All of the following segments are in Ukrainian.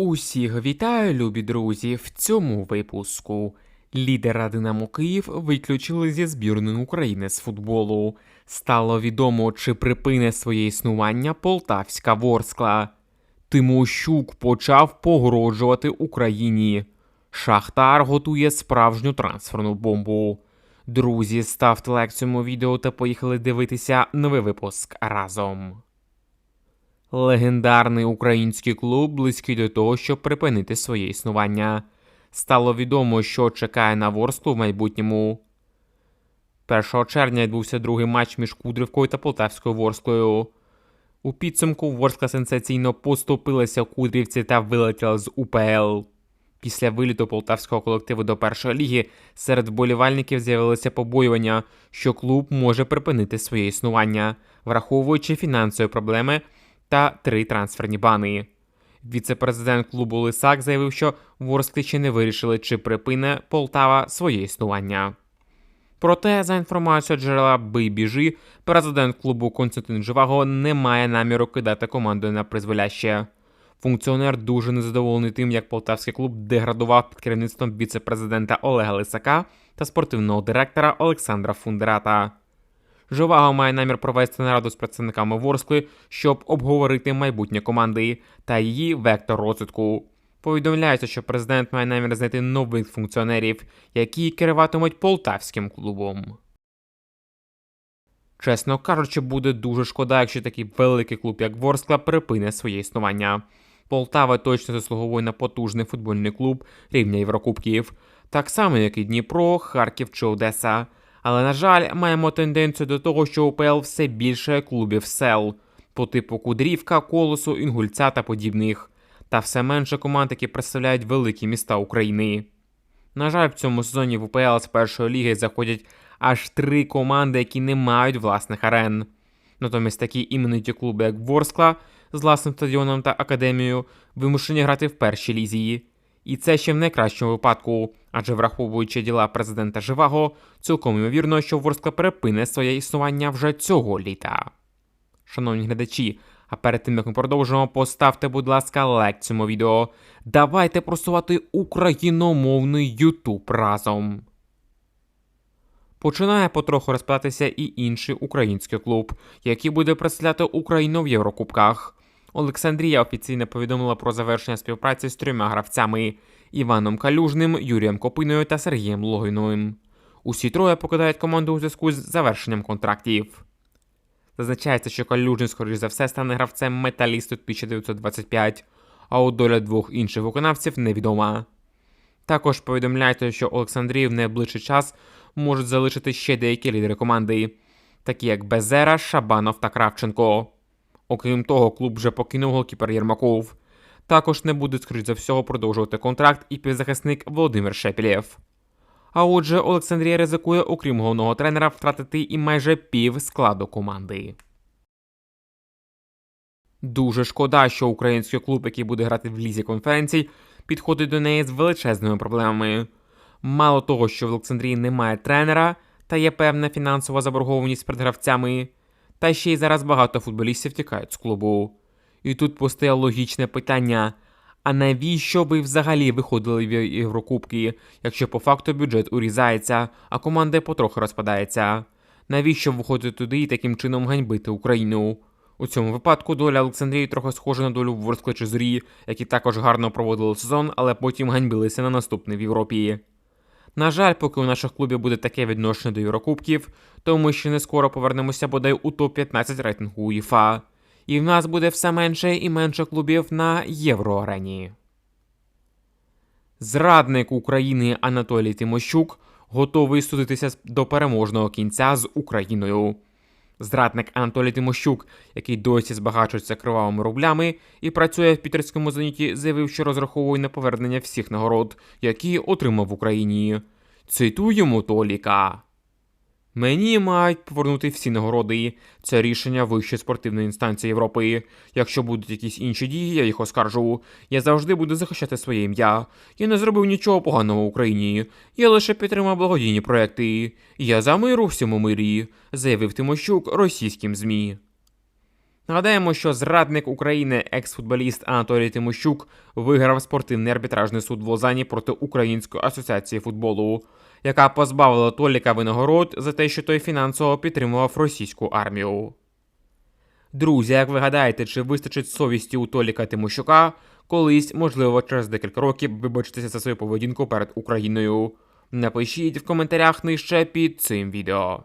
Усіх вітаю, любі друзі! В цьому випуску лідера Динамо Київ виключили зі збірної України з футболу. Стало відомо, чи припине своє існування полтавська Ворскла. Тимощук почав погрожувати Україні. Шахтар готує справжню трансферну бомбу. Друзі, ставте лайк цьому відео та поїхали дивитися новий випуск разом. Легендарний український клуб близький до того, щоб припинити своє існування. Стало відомо, що чекає на Ворсклу в майбутньому. 1 червня відбувся другий матч між Кудрівкою та Полтавською Ворсклою. У підсумку Ворскла сенсаційно поступилася Кудрівці та вилетіла з УПЛ. Після виліту полтавського колективу до першої ліги серед вболівальників з'явилося побоювання, що клуб може припинити своє існування, враховуючи фінансові проблеми та три трансферні бани. Віце-президент клубу Лисак заявив, що Ворсклі ще не вирішили, чи припине Полтава своє існування. Проте, за інформацією джерела Бийбіжи, президент клубу Константин Живаго не має наміру кидати команду на призволяще. Функціонер дуже незадоволений тим, як полтавський клуб деградував під керівництвом віце-президента Олега Лисака та спортивного директора Олександра Фундерата. Живаго має намір провести нараду з представниками Ворскли, щоб обговорити майбутнє команди та її вектор розвитку. Повідомляється, що президент має намір знайти нових функціонерів, які керуватимуть полтавським клубом. Чесно кажучи, буде дуже шкода, якщо такий великий клуб, як Ворскла, припине своє існування. Полтава точно заслуговує на потужний футбольний клуб рівня Єврокубків, так само, як і Дніпро, Харків чи Одеса. Але, на жаль, маємо тенденцію до того, що УПЛ все більше клубів сел, по типу Кудрівка, Колосу, Інгульця та подібних, та все менше команд, які представляють великі міста України. На жаль, в цьому сезоні в УПЛ з першої ліги заходять аж три команди, які не мають власних арен. Натомість такі імениті клуби, як Ворскла з власним стадіоном та академією, вимушені грати в першій лізі. І це ще в найкращому випадку, адже враховуючи діла президента Живаго, цілком ймовірно, що Ворскла перепине своє існування вже цього літа. Шановні глядачі, а перед тим як ми продовжимо, поставте, будь ласка, лайк цьому відео. Давайте просувати україномовний Ютуб разом. Починає потроху розпадатися і інший український клуб, який буде представляти Україну в Єврокубках. Олександрія офіційно повідомила про завершення співпраці з трьома гравцями Іваном Калюжним, Юрієм Копиною та Сергієм Логіною. Усі троє покидають команду у зв'язку з завершенням контрактів. Зазначається, що Калюжний, скоріш за все, стане гравцем металісту 1925, а от доля двох інших виконавців невідома. Також повідомляється, що Олександрії в найближчий час можуть залишити ще деякі лідери команди, такі як Безера, Шабанов та Кравченко. Окрім того, клуб вже покинув голкіпер Єрмаков. Також не буде, скоріш за всього, продовжувати контракт і півзахисник Володимир Шепілєв. А отже, Олександрія ризикує, окрім головного тренера, втратити і майже пів складу команди. Дуже шкода, що український клуб, який буде грати в лізі конференцій, підходить до неї з величезними проблемами. Мало того, що в Олександрії немає тренера та є певна фінансова заборгованість перед гравцями, та ще й зараз багато футболістів тікають з клубу. І тут постає логічне питання: а навіщо ви взагалі виходили в Єврокубки, якщо по факту бюджет урізається, а команда потроху розпадається? Навіщо виходити туди і таким чином ганьбити Україну? У цьому випадку доля Олександрії трохи схожа на долю Ворскли чи Зорі, які також гарно проводили сезон, але потім ганьбилися на наступний в Європі. На жаль, поки у наших клубів буде таке відношення до Єврокубків, то ми ще не скоро повернемося бодай у топ-15 рейтингу УЄФА. І в нас буде все менше і менше клубів на євроарені. Зрадник України Анатолій Тимощук готовий судитися до переможного кінця з Україною. Зрадник Анатолій Тимощук, який досі збагачується кривавими рублями і працює в пітерському зеніті, заявив, що розраховує на повернення всіх нагород, які отримав в Україні. Цитуємо Толіка. Мені мають повернути всі нагороди. Це рішення вищої спортивної інстанції Європи. Якщо будуть якісь інші дії, я їх оскаржу. Я завжди буду захищати своє ім'я. Я не зробив нічого поганого в Україні. Я лише підтримав благодійні проекти. Я за миру всьому мирі, заявив Тимощук російським ЗМІ. Нагадаємо, що зрадник України, екс-футболіст Анатолій Тимощук, виграв спортивний арбітражний суд в Лозані проти Української асоціації футболу, яка позбавила Толіка винагород за те, що той фінансово підтримував російську армію. Друзі, як ви гадаєте, чи вистачить совісті у Толіка Тимощука колись, можливо, через декілька років вибачитися за свою поведінку перед Україною? Напишіть в коментарях нижче під цим відео.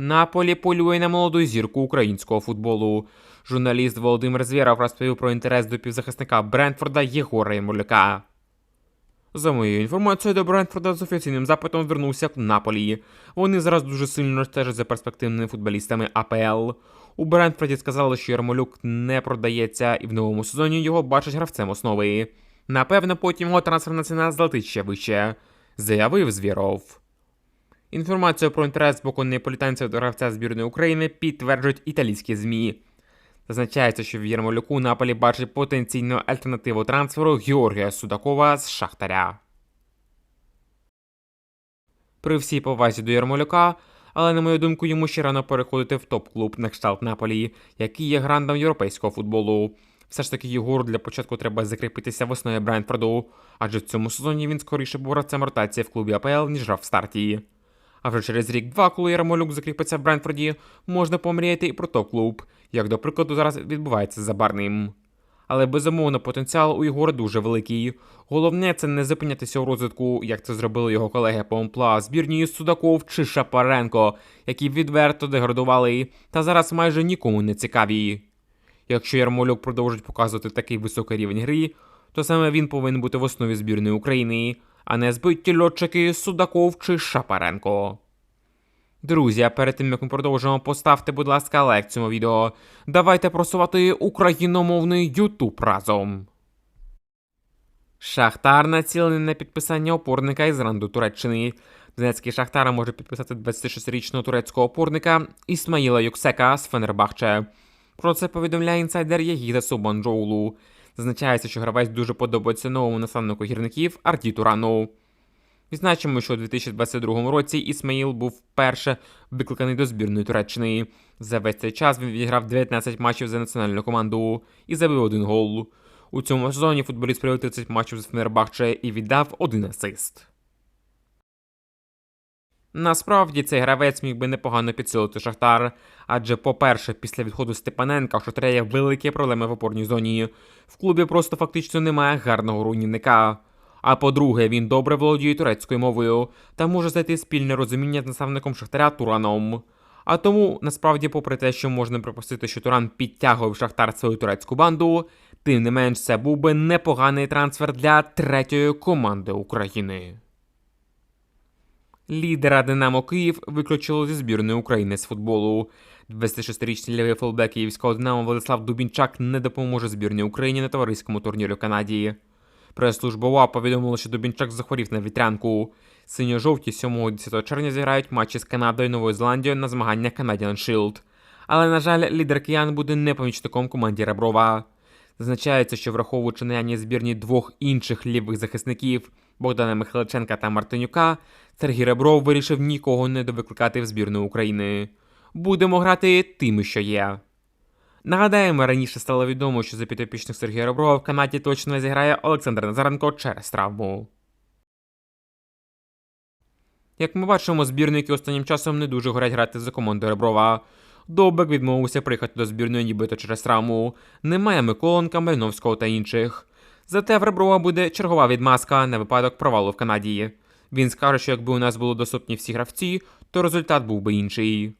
Наполі полює на молоду зірку українського футболу. Журналіст Володимир Звєров розповів про інтерес до півзахисника Брентфорда Єгора Ємоляка. За моєю інформацією, до Брентфорда з офіційним запитом звернувся Наполі. Вони зараз дуже сильно стежать за перспективними футболістами АПЛ. У Брентфорді сказали, що Ярмолюк не продається і в новому сезоні його бачать гравцем основи. Напевно, потім його трансферна ціна злетить ще вище, заявив Звєров. Інформацію про інтерес з боку неаполітанців до гравця збірної України підтверджують італійські ЗМІ. Зазначається, що в Єрмолюку Наполі бачить потенційну альтернативу трансферу Георгія Судакова з Шахтаря. При всій повазі до Єрмолюка, але, на мою думку, йому ще рано переходити в топ-клуб на кшталт Наполі, який є грандом європейського футболу. Все ж таки Єгору для початку треба закріпитися в основі Брентфорду, адже в цьому сезоні він скоріше був гравцем ротації в клубі АПЛ, ніж грав в старті. А вже через рік-два, коли Ярмолюк закріпиться в Брентфорді, можна помріяти і про топ-клуб, як до прикладу зараз відбувається з Забарним. Але безумовно потенціал у Єгора дуже великий. Головне це не зупинятися у розвитку, як це зробили його колеги по амплуа збірні Судаков чи Шапаренко, які відверто деградували та зараз майже нікому не цікаві. Якщо Ярмолюк продовжить показувати такий високий рівень гри, то саме він повинен бути в основі збірної України, а не збиті льотчики Судаков чи Шапаренко. Друзі, а перед тим як ми продовжимо, поставте, будь ласка, лайк цьому відео. Давайте просувати україномовний Ютуб разом. Шахтар націлений на підписання опорника із ранду Туреччини. Донецький Шахтар може підписати 26-річного турецького опорника Ісмаїла Юксека з Фенербахче. Про це повідомляє інсайдер Ягіда Субанджоулу. Зазначається, що гравець дуже подобається новому наставнику гірників Арді Раноу. Відзначимо, що у 2022 році Ісмаїл був вперше викликаний до збірної Туреччини. За весь цей час він відіграв 19 матчів за національну команду і забив один гол. У цьому сезоні футболіст провів 30 матчів з Фенербахче і віддав один асист. Насправді цей гравець міг би непогано підсилити Шахтар, адже, по-перше, після відходу Степаненка в Шахтаря є великі проблеми в опорній зоні. В клубі просто фактично немає гарного руйнівника. А по-друге, він добре володіє турецькою мовою та може знайти спільне розуміння з наставником Шахтаря Тураном. А тому, насправді, попри те, що можна припустити, що Туран підтягував Шахтар свою турецьку банду, тим не менш це був би непоганий трансфер для третьої команди України. Лідера Динамо Київ виключило зі збірної України з футболу. 26-річний лівий фолбек київського Динамо Владислав Дубінчак не допоможе збірній Україні на товариському турнірі в Канаді. Прес-служба УА повідомила, що Дубінчак захворів на вітрянку. Синьо-жовті 7-10 червня зіграють матчі з Канадою і Новою Зеландією на змаганнях Canadian Shield. Але, на жаль, лідер киян буде не помічником команді Реброва. Зазначається, що враховуючи наявність збірні двох інших лівих захисників Богдана Михайличенка та Мартинюка, Сергій Ребров вирішив нікого не довикликати в збірну України. Будемо грати тими, що є. Нагадаємо, раніше стало відомо, що за підопічних Сергія Реброва в Канаді точно не зіграє Олександр Назаренко через травму. Як ми бачимо, збірники останнім часом не дуже горять грати за командою Реброва. Довбек відмовився приїхати до збірної нібито через травму. Немає Миколенка, Мальновського та інших. Зате в Реброва буде чергова відмазка на випадок провалу в Канаді. Він скаже, що якби у нас були доступні всі гравці, то результат був би інший.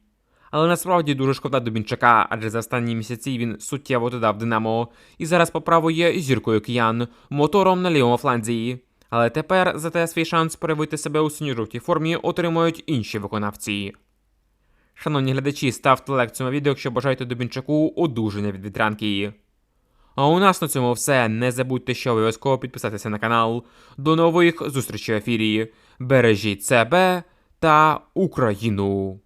Але насправді дуже шкода Дубінчака, адже за останні місяці він суттєво додав Динамо, і зараз по праву є зіркою киян, мотором на лівому фланзі. Але тепер зате свій шанс проявити себе у синьо-жовтій формі отримують інші виконавці. Шановні глядачі, ставте лайк цьому відео, якщо бажаєте Дубінчаку одужання від вітрянки. А у нас на цьому все. Не забудьте, що обов'язково підписатися на канал. До нових зустрічей в ефірі. Бережіть себе та Україну!